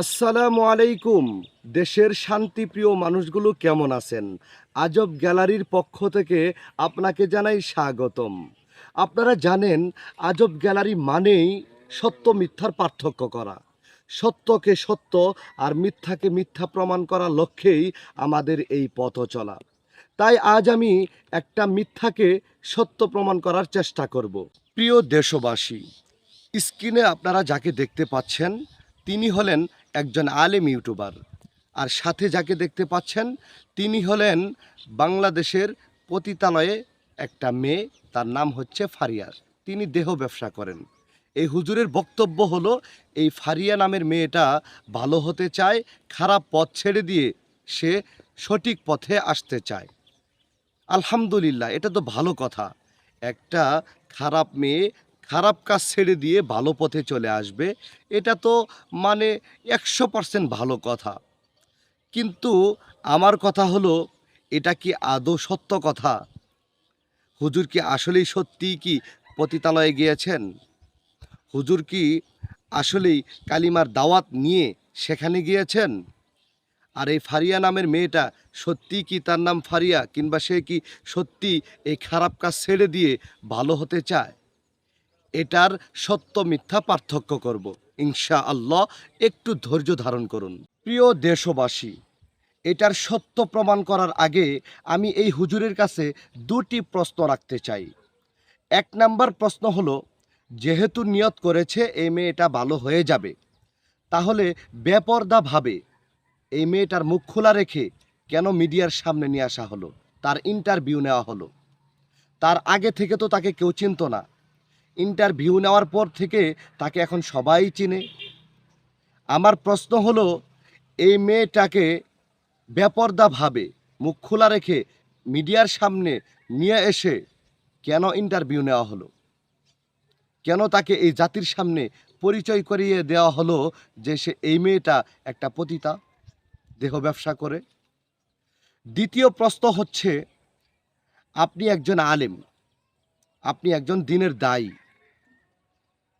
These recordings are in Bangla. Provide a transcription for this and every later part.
আসসালামু আলাইকুম। দেশের শান্তিপ্রিয় মানুষগুলো কেমন আছেন? আজব গ্যালারির পক্ষ থেকে আপনাকে জানাই স্বাগতম। আপনারা জানেন, আজব গ্যালারি মানেই সত্য মিথ্যার পার্থক্য করা। সত্যকে সত্য আর মিথ্যাকে মিথ্যা প্রমাণ করার লক্ষ্যেই আমাদের এই পথ চলা। তাই আজ আমি একটা মিথ্যাকে সত্য প্রমাণ করার চেষ্টা করব। প্রিয় দেশবাসী, স্ক্রিনে আপনারা যাকে দেখতে পাচ্ছেন, তিনি হলেন একজন আলেম ইউটিউবার। আর সাথে যাকে দেখতে পাচ্ছেন, তিনি হলেন বাংলাদেশের পতিতালয়ে একটা মেয়ে, তার নাম হচ্ছে ফারিয়ার তিনি দেহ ব্যবসা করেন। এই হুজুরের বক্তব্য হলো, এই ফারিয়া নামের মেয়েটা ভালো হতে চায়, খারাপ পথ ছেড়ে দিয়ে সে সঠিক পথে আসতে চায়। আলহামদুলিল্লাহ, এটা তো ভালো কথা। একটা খারাপ মেয়ে খারাপ কাজ ছেড়ে দিয়ে ভালো পথে চলে আসবে, এটা তো মানে একশো পার্সেন্ট ভালো কথা। কিন্তু আমার কথা হলো, এটা কি আদৌ সত্য কথা? হুজুর কি আসলেই সত্যিই কি পতিতালয়ে গিয়েছেন? হুজুর কি আসলেই কালিমার দাওয়াত নিয়ে সেখানে গিয়েছেন? আর এই ফারিয়া নামের মেয়েটা সত্যি কি তার নাম ফারিয়া, কিংবা সে কি সত্যি এই খারাপ কাজ ছেড়ে দিয়ে ভালো হতে চায়? এটার সত্য মিথ্যা পার্থক্য করব। ইনশা আল্লাহ একটু ধৈর্য ধারণ করুন। প্রিয় দেশবাসী, এটার সত্য প্রমাণ করার আগে আমি এই হুজুরের কাছে দুটি প্রশ্ন রাখতে চাই। এক নাম্বার প্রশ্ন হলো, যেহেতু নিয়ত করেছে এই মেয়েটা ভালো হয়ে যাবে, তাহলে বেপর্দাভাবে এই মেয়েটার মুখ খোলা রেখে কেন মিডিয়ার সামনে নিয়ে আসা হলো? তার ইন্টারভিউ নেওয়া হলো। তার আগে থেকে তো তাকে কেউ চিনত না। ইন্টারভিউ নেওয়ার পর থেকে তাকে এখন সবাই চিনে। আমার প্রশ্ন হলো, এই মেয়েটাকে বেপর্দাভাবে মুখ খোলা রেখে মিডিয়ার সামনে নিয়ে এসে কেন ইন্টারভিউ নেওয়া হলো? কেন তাকে এই জাতির সামনে পরিচয় করিয়ে দেওয়া হলো যে সে এই মেয়েটা একটা পতিতা, দেহ ব্যবসা করে? দ্বিতীয় প্রশ্ন হচ্ছে, আপনি একজন আলেম, আপনি একজন দিনের দায়ী।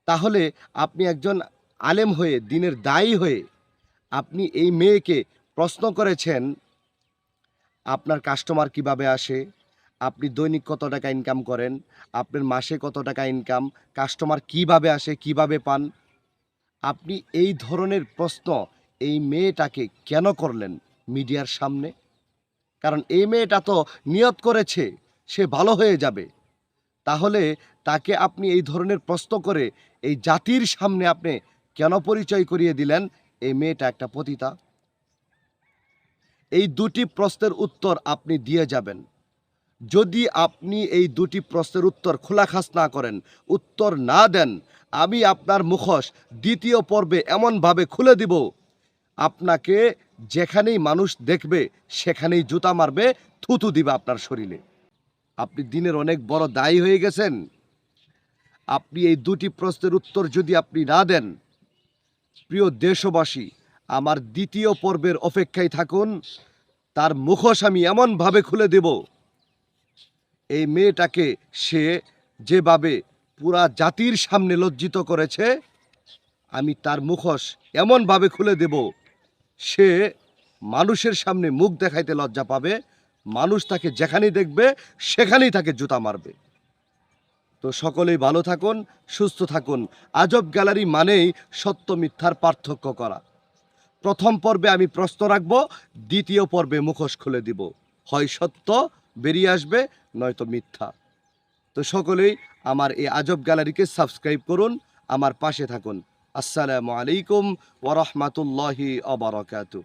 তাহলে আপনি একজন আলেম হয়ে, দিনের দায়ী হয়ে আপনি এই মেয়েকে প্রশ্ন করেছেন, আপনার কাস্টমার কীভাবে আসে, আপনি দৈনিক কত টাকা ইনকাম করেন, আপনার মাসে কত টাকা ইনকাম কাস্টমার কীভাবে আসে, কীভাবে পান, আপনি এই ধরনের প্রশ্ন এই মেয়েটাকে কেন করলেন মিডিয়ার সামনে? কারণ এই মেয়েটা তো নিয়ত করেছে, সে ভালো হয়ে যাবে। তাহলে তাকে আপনি এই ধরনের প্রশ্ন করে এই জাতির সামনে আপনি কেন পরিচয় করিয়ে দিলেন? এই মেয়েটা একটা পতিতা। এই দুটি প্রশ্নের উত্তর আপনি দিয়ে যাবেন। যদি আপনি এই দুটি প্রশ্নের উত্তর খোলাখাস না করেন, উত্তর না দেন, আমি আপনার মুখোশ দ্বিতীয় পর্বে এমনভাবে খুলে দিব, আপনাকে যেখানেই মানুষ দেখবে, সেখানেই জুতা মারবে, থুতু দিবে আপনার শরীরে। আপনি দিনের অনেক বড় দায়ী হয়ে গেছেন। আপনি এই দুটি প্রশ্নের উত্তর যদি আপনি না দেন, প্রিয় দেশবাসী, আমার দ্বিতীয় পর্বের অপেক্ষায় থাকুন। তার মুখোশ আমি এমনভাবে খুলে দেব। এই মেয়েটাকে সে যেভাবে পুরা জাতির সামনে লজ্জিত করেছে, আমি তার মুখোশ এমনভাবে খুলে দেব, সে মানুষের সামনে মুখ দেখাইতে লজ্জা পাবে, মানুষ তাকে যেখানেই দেখবে, সেখানেই তাকে জুতা মারবে। তো সকলেই ভালো থাকুন, সুস্থ থাকুন। আজব গ্যালারি মানেই সত্য মিথ্যার পার্থক্য করা। প্রথম পর্বে আমি প্রশ্ন রাখব, দ্বিতীয় পর্বে মুখোশ খুলে দিব। হয় সত্য, বেরিয়ে আসবে, নয়তো মিথ্যা। তো সকলেই আমার এই আজব গ্যালারিকে সাবস্ক্রাইব করুন, আমার পাশে থাকুন। আসসালামু আলাইকুম ওরহমাতুল্লাহি অবরাকাতু